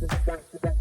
back to back.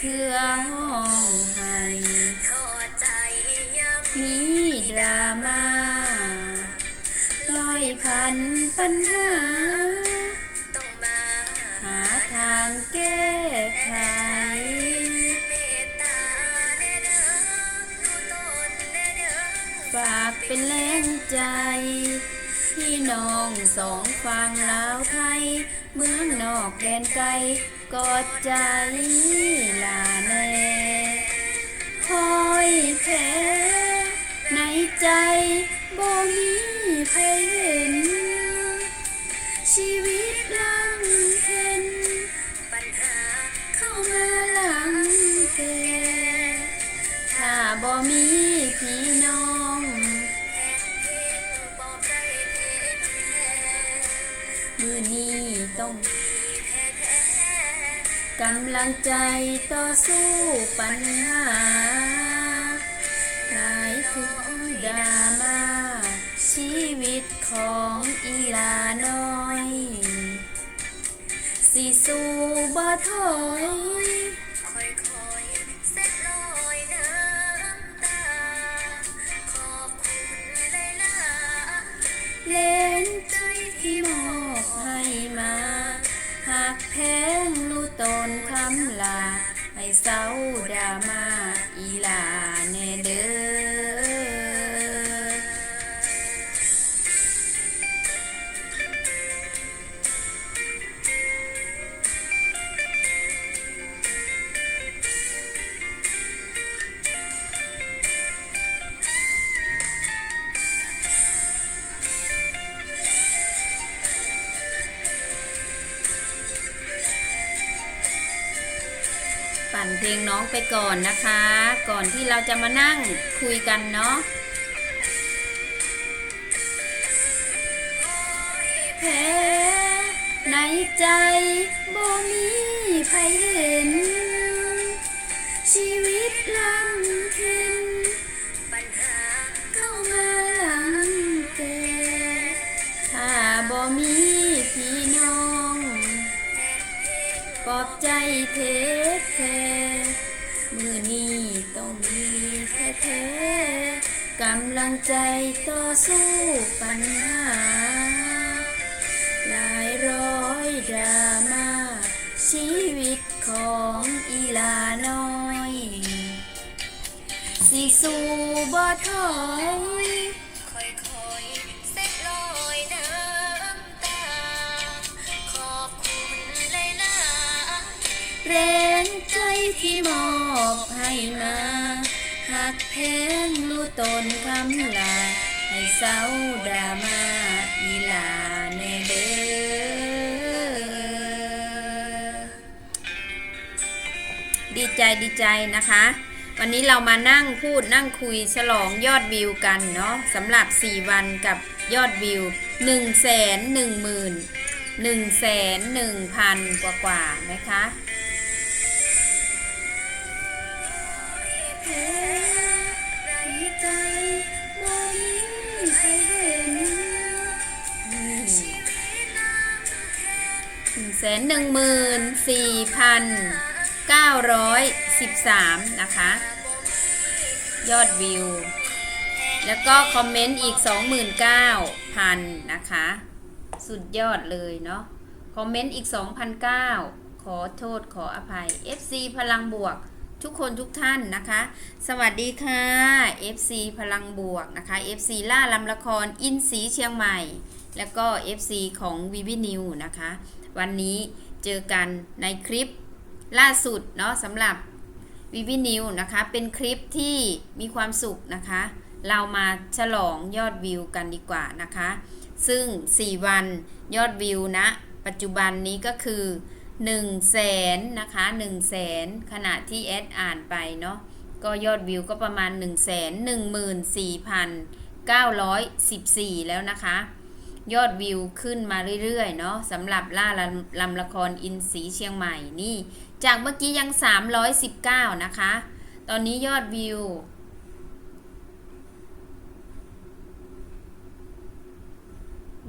หลายเทื่อห้องให้ท้อใจยังมีดราม่าลอยพันปัญหาต้องมาหาทางแก้ไขฝากเป็นแรงใจ พี่น้องสองฝั่งลาวไทย เมืองนอกแดนไกล กอดใจลาแน่คอยแผลในใจบ่มีใครเห็น ชีวิตเรา ลังใจต่อสู้ปัญหาหลายทุกดราม่าชีวิตของอีลาน้อย สิสู้บ่ถอยคอยเซลอยน้ำตาขอบคุณหลายๆเล่นใจที่มอบให้มา หากแพง นคำลาให้เศร้าดรามา ก่อนนะคะ ก่อนที่เราจะมานั่งคุยกันเนาะแพ้ในใจบ่มีใครเห็น ชีวิตลำเค็นปัญหาเข้ามาหลังแกถ้าบ่มีพี่น้อง ปลอบใจเทแท้มื กำลังใจต่อสู้ปัญหา หลายร้อยดราม่าชีวิตของอีลาน้อย สิสู้บ่ถอยคอยเซตลอยน้ำตาขอบคุณหลายๆแรงใจที่มอบให้มา กแพงรู้ตนคำลา ให้เศร้าดรามาอีลาแน่เด้อดีใจดีใจนะคะ วันนี้เรามานั่งพูดนั่งคุยฉลองยอดวิวกันเนาะสำหรับ 4 วันกับยอดวิว 1 1 0 0 0 0 1 1 1 0 0 0 กว่ากว่าๆนะคะ แสนหนึ่งหมื่นสี่พันเก้าร้อยสิบสามนะคะ ยอดวิว แล้วก็คอมเมนต์อีก29,000นเก้าพันนะคะ สุดยอดเลยเนาะ คอมเมนต์อีก2,009ขอโทษขออภัย FC พลังบวกทุกคนทุกท่านนะคะ สวัสดีค่ะ FC พลังบวกนะคะ FC ล่าลำละครอินสีเชียงใหม่ แล้วก็ FC ของวีวีนิวนะคะ วันนี้เจอกันในคลิปล่าสุดเนาะสำหรับวิวินิวนะคะ เป็นคลิปที่มีความสุขนะคะ เรามาฉลองยอดวิวกันดีกว่านะคะ ซึ่ง 4 วันยอดวิวนะ ปัจจุบันนี้ก็คือ1แสนนะคะ1แสนขณะที่แอดอ่านไปเนาะก็ยอดวิวก็ประมาณ 1 1 4 914 แล้วนะคะ ยอดวิวขึ้นมาเรื่อยๆเนาะสำหรับล่าลำลำละครอินสีเชียงใหม่นี่ จากเมื่อกี้ยัง 319 นะคะ ตอนนี้ยอดวิว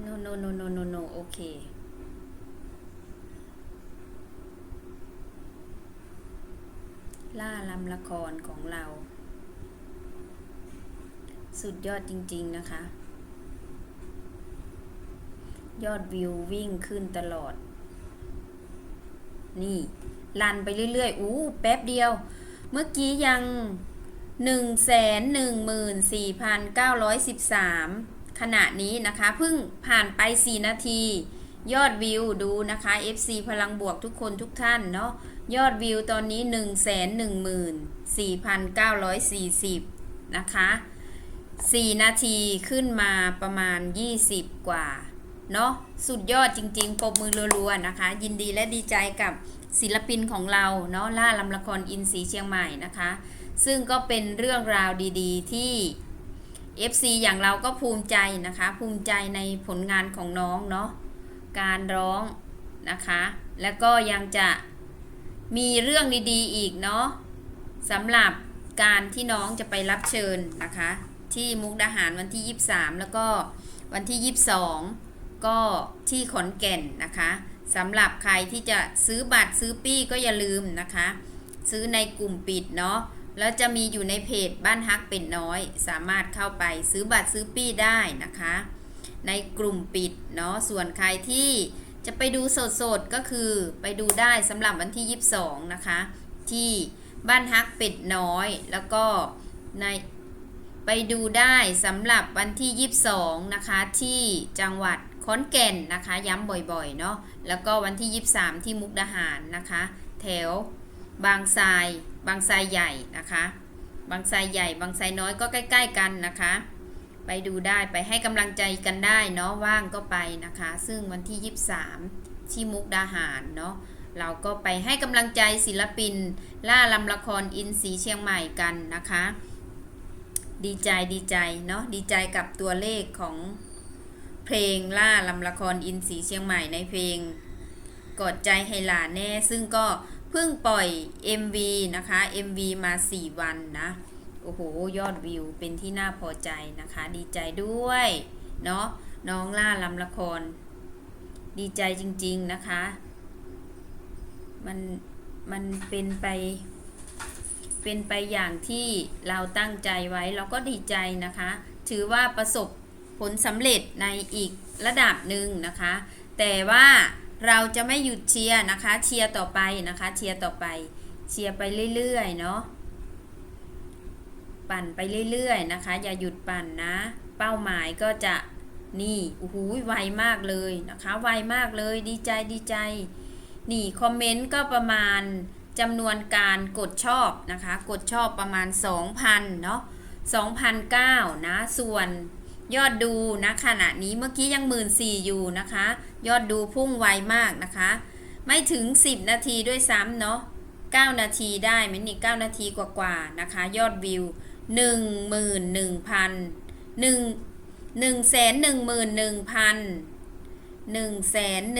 no no no no no no โอเคล่าลำละครของเรา สุดยอดจริง ๆ นะคะ ยอดวิววิ่งขึ้นตลอด นี่ลันไปเรื่อยๆ อู้ แป๊บเดียว เมื่อกี้ยัง 114,913 ขณะนี้นะคะ เพิ่งผ่านไป 4 นาที ยอดวิวดูนะคะ FC พลังบวกทุกคนทุกท่านเนาะ ยอดวิวตอนนี้ 1 1 4 9 4 0 นะคะ 4 นาทีขึ้นมาประมาณ 20 กว่า เนาะสุดยอดจริงๆปรบมือรัวๆนะคะ ยินดีและดีใจกับศิลปินของเราเนาะล่าลำละครอินสีเชียงใหม่นะคะ ซึ่งก็เป็นเรื่องราวดีๆ ที่ FC อย่างเราก็ภูมิใจนะคะ ภูมิใจในผลงานของน้องเนาะการร้องนะคะ แล้วก็ยังจะมีเรื่องดีๆอีกเนาะสำหรับการที่น้องจะไปรับเชิญนะคะ ที่มุกดาหารวันที่ 23 แล้วก็วันที่ 22 ก็ที่ขอนแก่นนะคะสำหรับใครที่จะซื้อบัตรซื้อปี้ก็อย่าลืมนะคะ ซื้อในกลุ่มปิดเนาะแล้วจะมีอยู่ในเพจบ้านฮักเป็นน้อย สามารถเข้าไปซื้อบัตรซื้อปี้ได้นะคะ ในกลุ่มปิดเนาะส่วนใครที่จะไปดูสดๆก็คือไปดูได้สำหรับวันที่ 22 นะคะ ที่บ้านฮักเป็ดน้อย แล้วก็ในไปดูได้สำหรับวันที่ 22 นะคะ ที่จังหวัด ขอนแก่นนะคะย้ำบ่อยๆเนาะแล้วก็วันที่ 23 ที่มุกดาหารนะคะ แถวบางทราย บางทรายใหญ่นะคะ บางทรายใหญ่ บางทรายน้อยก็ใกล้ ๆ กันนะคะ ไปดูได้ไปให้กำลังใจกันได้เนาะว่างก็ไปนะคะ ซึ่งวันที่ 23 ที่มุกดาหารเนาะเราก็ไปให้กำลังใจศิลปิน ล่าลำละครอินสีเชียงใหม่กันนะคะ ดีใจดีใจเนาะดีใจกับตัวเลขของ เพลงล่าลำละครอินสีเชียงใหม่ในเพลงกอดใจให้หลานแน่ ซึ่งก็เพิ่งปล่อย MV นะคะ MV มา 4 วันนะ โอ้โห ยอดวิวเป็นที่น่าพอใจนะคะ ดีใจด้วย เนาะน้องล่าลำละคร ดีใจจริง ๆนะคะ มัน มันเป็นไป เป็นไปอย่างที่เราตั้งใจไว้เราก็ดีใจนะคะ ถือว่าประสบ ผลสำเร็จในอีกระดับหนึ่งนะคะ แต่ว่าเราจะไม่หยุดเชียร์นะคะ เชียร์ต่อไปนะคะ เชียร์ต่อไป เชียร์ไปเรื่อยๆเนาะ ปั่นไปเรื่อยๆนะคะ อย่าหยุดปั่นนะ เป้าหมายก็จะนี่โอ้โหไวมากเลยนะคะ ไวมากเลย ดีใจดีใจ นี่คอมเมนต์ก็ประมาณจำนวนการกดชอบนะคะ กดชอบประมาณ 2,000เนาะ2,009นะ ส่วน ยอดดูนะขณะนี้เมื่อกี้ยัง1 4ื่นสี่อยู่นะคะ ยอดดูพุ่งไวมากนะคะ ไม่ถึง 10 นาทีด้วยซ้ำเนาะ9นาทีได้ไหนี่9นาทีกว่าๆนะคะ ยอดวิว 1 1 0 0 0 1 1 1แสน1 1 1 0 0 1แสน1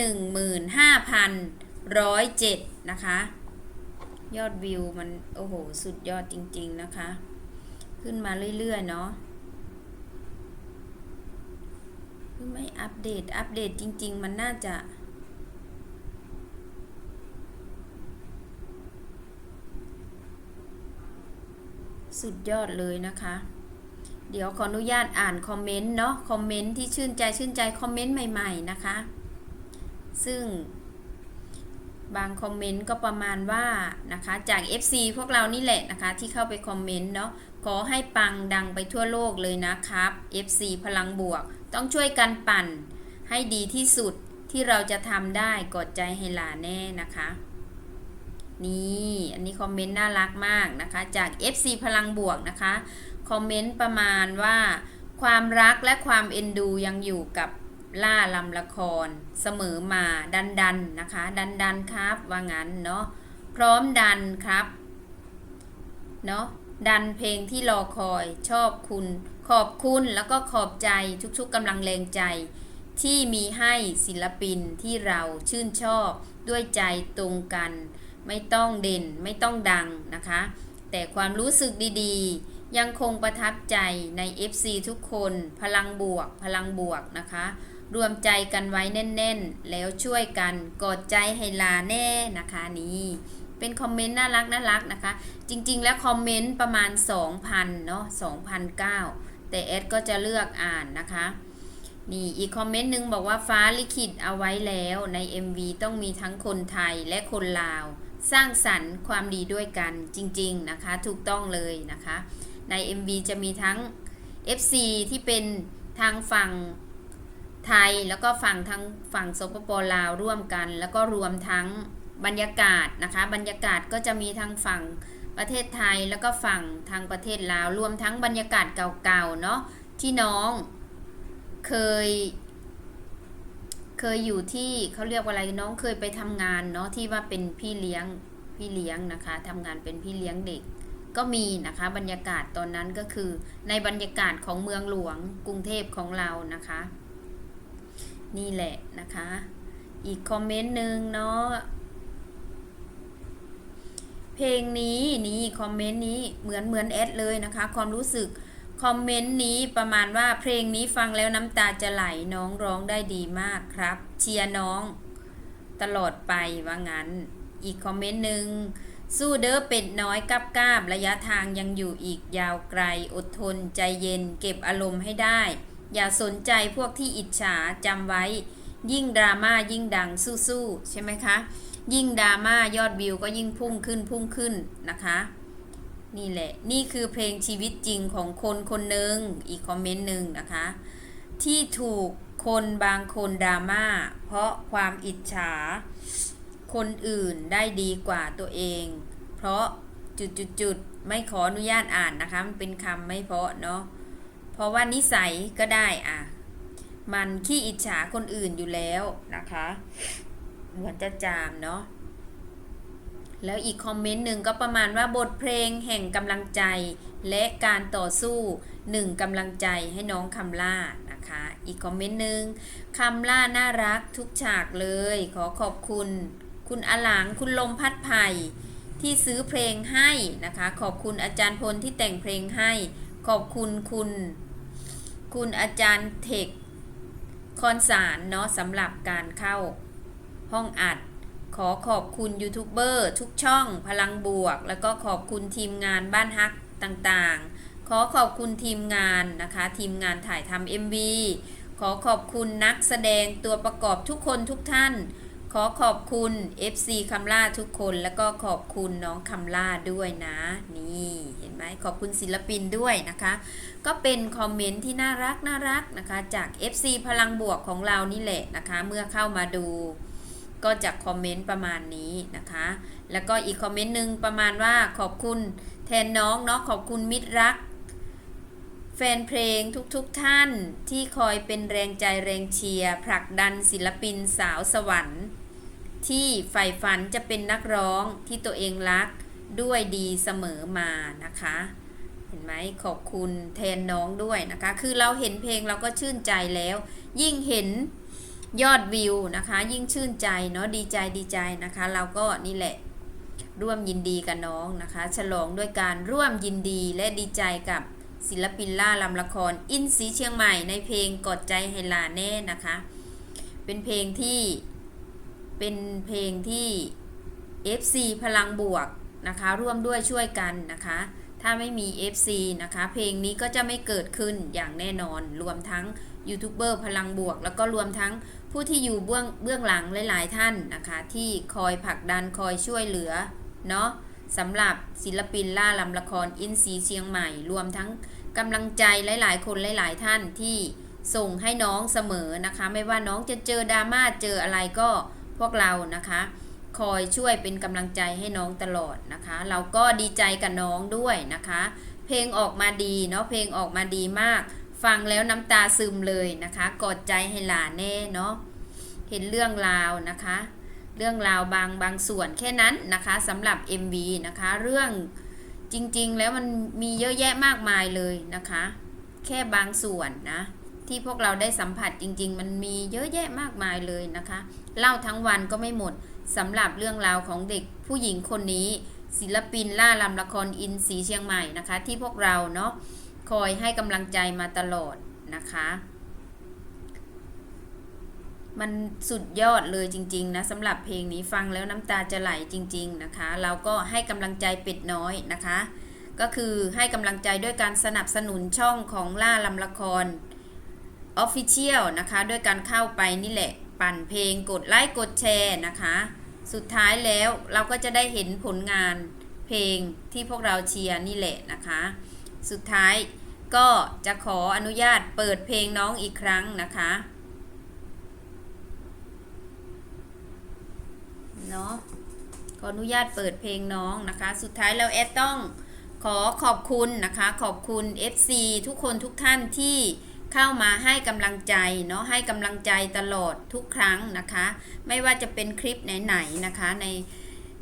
5 1 0 7นะคะ ยอดวิวมัน โอ้โห สุดยอดจริง ๆ นะคะ ขึ้นมาเรื่อย ๆ เนาะือไม่อัปเดต อัปเดตจริง ๆ มันน่าจะสุดยอดเลยนะคะ เดี๋ยวขออนุญาตอ่านคอมเมนต์เนาะ คอมเมนต์ที่ชื่นใจชื่นใจคอมเมนต์ใหม่ ๆ นะคะ ซึ่งบางคอมเมนต์ก็ประมาณว่านะคะจาก FC พวกเรานี่แหละนะคะที่เข้าไปคอมเมนต์เนาะ ขอให้ปังดังไปทั่วโลกเลยนะครับ FC พลังบวก ต้องช่วยกันปั่นให้ดีที่สุดที่เราจะทำได้กดใจให้หลาแน่นะคะ นี่อันนี้คอมเมนต์น่ารักมากนะคะ จาก FC พลังบวกนะคะ คอมเมนต์ประมาณว่า ความรักและความเอ็นดูยังอยู่กับล่าลำละคร เสมอมาดันดันนะคะ ดันดันครับว่างั้นเนาะพร้อมดันครับเนาะ ดันเพลงที่รอคอยชอบคุณ ขอบคุณแล้วก็ขอบใจทุกๆกำลังแรงใจ ที่มีให้ศิลปินที่เราชื่นชอบด้วยใจตรงกัน ไม่ต้องเด่นไม่ต้องดังนะคะ แต่ความรู้สึกดีๆ ยังคงประทับใจใน FC ทุกคนพลังบวก พลังบวกนะคะ รวมใจกันไว้แน่นๆ แล้วช่วยกันกอดใจให้ลาแน่นะคะนี่ เป็นคอมเมนต์น่ารักน่ารักนะคะ จริงๆ แล้วคอมเมนต์ประมาณ 2,000เนาะ2,009แต่แอดก็จะเลือกอ่านนะคะนี่อีกคอมเมนต์หนึ่งบอกว่าฟ้าลิขิตเอาไว้แล้วใน MV ต้องมีทั้งคนไทยและคนลาว สร้างสรรค์ความดีด้วยกันจริง ๆ นะคะ ถูกต้องเลยนะคะ ใน MV จะมีทั้ง FC ที่เป็นทางฝั่งไทยแล้วก็ฝั่งทางฝั่งสปปลาวร่วมกัน แล้วก็รวมทั้ง บรรยากาศนะคะ บรรยากาศก็จะมีทางฝั่งประเทศไทยแล้วก็ฝั่งทางประเทศลาวรวมทั้งบรรยากาศเก่าๆเนาะที่น้องเคย เคยอยู่ที่เขาเรียกว่าอะไรน้องเคยไปทำงานเนาะที่ว่าเป็นพี่เลี้ยงพี่เลี้ยงนะคะทำงานเป็นพี่เลี้ยงเด็ก ก็มีนะคะบรรยากาศตอนนั้นก็คือในบรรยากาศของเมืองหลวงกรุงเทพของเรานะคะ นี่แหละนะคะ อีกคอมเมนต์หนึ่งเนาะ ลงนี้นี่คอมเมนต์นี้เหมือนเหมือนแอดเลยนะคะ ความรู้สึกคอมเมนต์นี้ประมาณว่าเพลงนี้ฟังแล้วน้ำตาจะไหลน้องร้องได้ดีมากครับ เชียร์น้อง ตลอดไปว่างั้น อีกคอมเมนต์หนึ่งสู้เด้อเป็ดน้อยกับกาบระยะทางยังอยู่อีกยาวไกล อดทนใจเย็น เก็บอารมณ์ให้ได้ อย่าสนใจพวกที่อิจฉาจำไว้ ยิ่งดราม่ายิ่งดังสู้ๆใช่ไหมคะ ยิ่งดราม่ายอดวิวก็ยิ่งพุ่งขึ้นพุ่งขึ้นนะคะ นี่แหละ นี่คือเพลงชีวิตจริงของคนคนหนึ่งอีกคอมเมนต์หนึ่งนะคะ ที่ถูกคนบางคนดราม่าเพราะความอิจฉา คนอื่นได้ดีกว่าตัวเอง เพราะจุดๆๆไม่ขออนุญาตอ่านนะคะ มันเป็นคำไม่เพาะเนาะเพราะว่านิสัยก็ได้อะ มันขี้อิจฉาคนอื่นอยู่แล้วนะคะ เหมือนจะจามเนาะแล้วอีกคอมเมนต์หนึ่งก็ประมาณว่าบทเพลงแห่งกำลังใจ และการต่อสู้หนึ่งกำลังใจให้น้องคำล่านะคะ อีกคอมเมนต์หนึ่งคำล่าน่ารักทุกฉากเลย ขอขอบคุณ คุณอหลางคุณลมพัดไผ่ที่ซื้อเพลงให้นะคะ ขอบคุณอาจารย์พลที่แต่งเพลงให้ ขอบคุณคุณ คุณอาจารย์เทคคอนสารเนาะสำหรับการเข้า ห้องอัด ขอขอบคุณยูทูบเบอร์ทุกช่องพลังบวก แล้วก็ขอบคุณทีมงานบ้านฮักต่างๆ ขอขอบคุณทีมงานนะคะ ทีมงานถ่ายทำ MV ขอขอบคุณนักแสดงตัวประกอบทุกคนทุกท่าน ขอขอบคุณ FC คำล่าทุกคน แล้วก็ขอบคุณน้องคำล่าด้วยนะ นี่เห็นไหมขอบคุณศิลปินด้วยนะคะ ก็เป็นคอมเมนต์ที่น่ารักน่ารักนะคะ จาก FC พลังบวกของเรานี่แหละนะคะ เมื่อเข้ามาดู ก็จะคอมเมนต์ประมาณนี้นะคะ แล้วก็อีกคอมเมนต์หนึ่งประมาณว่าขอบคุณแทนน้องเนาะขอบคุณมิตรรัก แฟนเพลงทุกๆทท่านที่คอยเป็นแรงใจแรงเชียร์ผลักดันศิลปินสาวสวรรค์ ที่ใฝ่ฝันจะเป็นนักร้องที่ตัวเองรักด้วยดีเสมอมานะคะเห็นไหมขอบคุณแทนน้องด้วยนะคะ คือเราเห็นเพลงเราก็ชื่นใจแล้ว ยิ่งเห็น ยอดวิวนะคะ ยิ่งชื่นใจเนาะดีใจดีใจนะคะ เราก็นี่แหละร่วมยินดีกับน้องนะคะ ฉลองด้วยการร่วมยินดีและดีใจกับศิลปินล่าลำละคร อินสีเชียงใหม่ในเพลงกอดใจให้ลาแน่นะคะ เป็นเพลงที่เป็นเพลงที่ FC พลังบวกนะคะ ร่วมด้วยช่วยกันนะคะ ถ้าไม่มี FC นะคะ เพลงนี้ก็จะไม่เกิดขึ้นอย่างแน่นอน รวมทั้งยูทูบเบอร์พลังบวก แล้วก็รวมทั้ง ผู้ที่อยู่เบื้องเบื้องหลังหลายๆท่านนะคะ ที่คอยผลักดันคอยช่วยเหลือเนาะสำหรับศิลปินล่าลำละครอินซีเชียงใหม่ รวมทั้งกำลังใจหลาย ๆ คนหลาย ๆ ท่านที่ส่งให้น้องเสมอนะคะ ไม่ว่าน้องจะเจอดราม่าเจออะไรก็พวกเรานะคะ คอยช่วยเป็นกำลังใจให้น้องตลอดนะคะ เราก็ดีใจกับน้องด้วยนะคะ เพลงออกมาดีเนาะเพลงออกมาดีมาก ฟังแล้วน้ำตาซึมเลยนะคะกอดใจให้หลานแน่เนาะเห็นเรื่องราวนะคะ เรื่องราวบางบางส่วนแค่นั้นนะคะสำหรับ MV นะคะ เรื่องจริงๆแล้วมันมีเยอะแยะมากมายเลยนะคะ แค่บางส่วนนะที่พวกเราได้สัมผัสจริง ๆ มันมีเยอะแยะมากมายเลยนะคะ เล่าทั้งวันก็ไม่หมดสำหรับเรื่องราวของเด็กผู้หญิงคนนี้ ศิลปินล่าลำละครอินสีเชียงใหม่นะคะ ที่พวกเราเนาะ คอยให้กำลังใจมาตลอดนะคะ มันสุดยอดเลยจริง ๆ นะสำหรับเพลงนี้ฟังแล้วน้ำตาจะไหลจริง ๆ นะคะ เราก็ให้กำลังใจเป็ดน้อยนะคะ ก็คือให้กำลังใจด้วยการสนับสนุนช่องของล่าลำละคร Official นะคะ ด้วยการเข้าไปนี่แหละ ปั่นเพลงกดไลค์กดแชร์นะคะ สุดท้ายแล้วเราก็จะได้เห็นผลงานเพลงที่พวกเราเชียร์นี่แหละนะคะ สุดท้าย ก็จะขออนุญาตเปิดเพลงน้องอีกครั้งนะคะ เนาะขออนุญาตเปิดเพลงน้องนะคะ สุดท้ายแล้วแอดต้องขอขอบคุณนะคะ ขอบคุณ FC ทุกคนทุกท่านที่เข้ามาให้กำลังใจเนาะให้กำลังใจตลอดทุกครั้งนะคะ ไม่ว่าจะเป็นคลิปไหนๆนะคะใน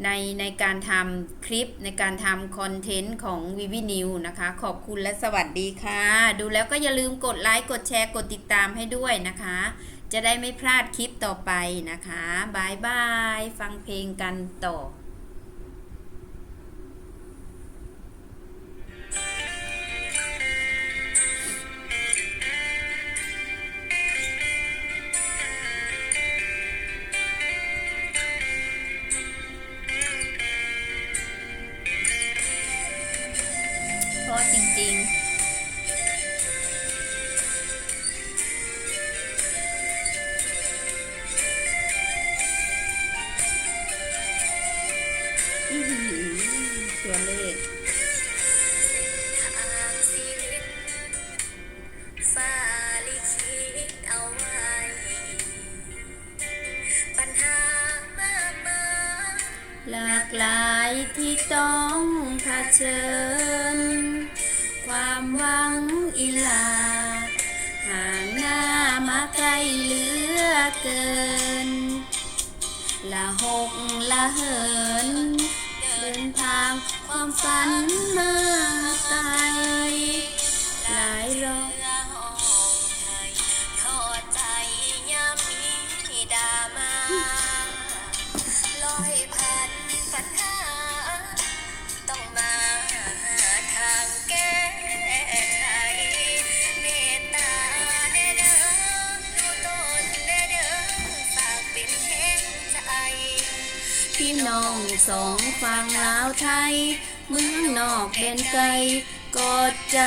ในในการทำคลิปในการทำคอนเทนต์ของวิวินิวนะคะ ขอบคุณและสวัสดีค่ะ ดูแล้วก็อย่าลืมกดไลค์ กดแชร์ กดติดตามให้ด้วยนะคะ จะได้ไม่พลาดคลิปต่อไปนะคะบายบาย ฟังเพลงกันต่อ ราะจริง ๆ น เดินทางความฝันมาไกลหลายรอย สองฝั่งลาวไทย เมืองนอกเป็นไกลกอดใจ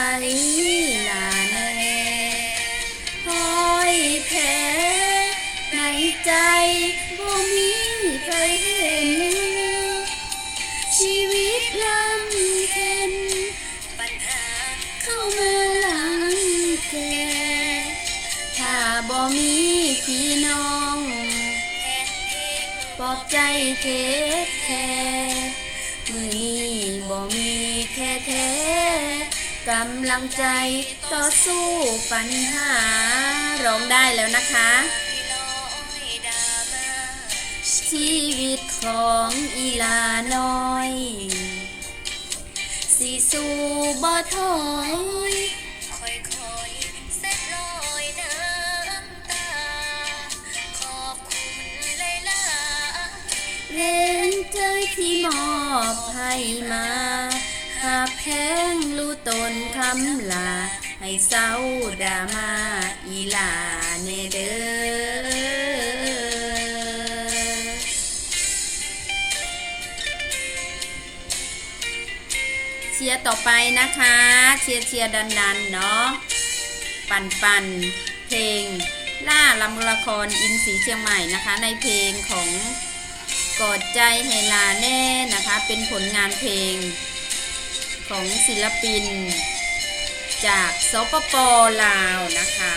ลาแน่คอยแพ้ในใจบ่มีใครเห็น ชีวิตลำเค็นปัญหาเข้ามาหลังแกถ้าบ่มีพี่น้อง ปลอบใจเทค แค่มือนี้บ่มีแค่แท้กำลังใจต่อสู้ปัญหา ร้องได้แล้วนะคะ ชีวิตของอีลาน้อย สิสู้บ่ถอย อบให้มา หากแพงรู้ตนคำลา ให้เศร้าดามาอีลาเนเด้อเชียร์ต่อไปนะคะ เชียร์เชียร์ดันดันเนาะ ปันปันเพลงล่าลำละครอินสีเชียงใหม่นะคะ ในเพลงของ กอดใจให้ลาแน่นะคะ เป็นผลงานเพลงของศิลปิน จากสปปลาวนะคะ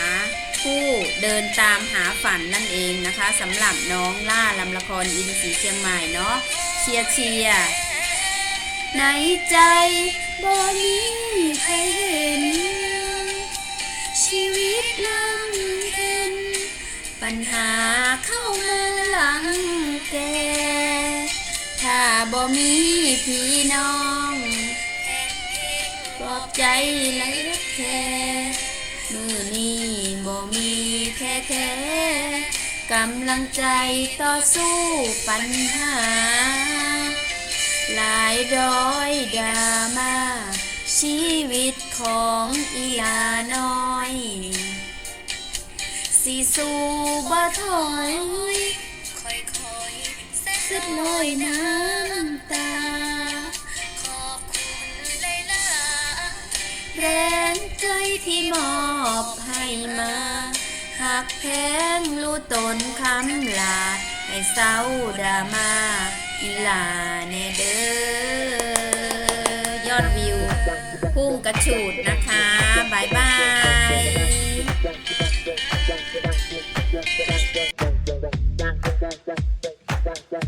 ผู้เดินตามหาฝันนั่นเองนะคะสำหรับน้องล่าลำละครอินสีเชียงใหม่เนาะเชียร์เชียร์ในใจบ่มีใครเห็น ชีวิตลำเค็นปัญหาเข้ามาหลังแก บ่มีพี่น้องปลอบใจเหลแค่มือนี้บ่มีแค่แค่กำลังใจต่อสู้ปัญหา หลายร้อยดราม่าชีวิตของอีลาน้อย สิสู้บ่ถอย สุดลอยน้ำตา ขอบคุณเลยล่ะแรงใจที่มอบให้มา หากแพงรู้ตนคำลา ให้เศร้าดรามาอีลาเนเดอยอดวิว พุ่งกระฉูดนะคะบายบายดังดังดังดังดังดัง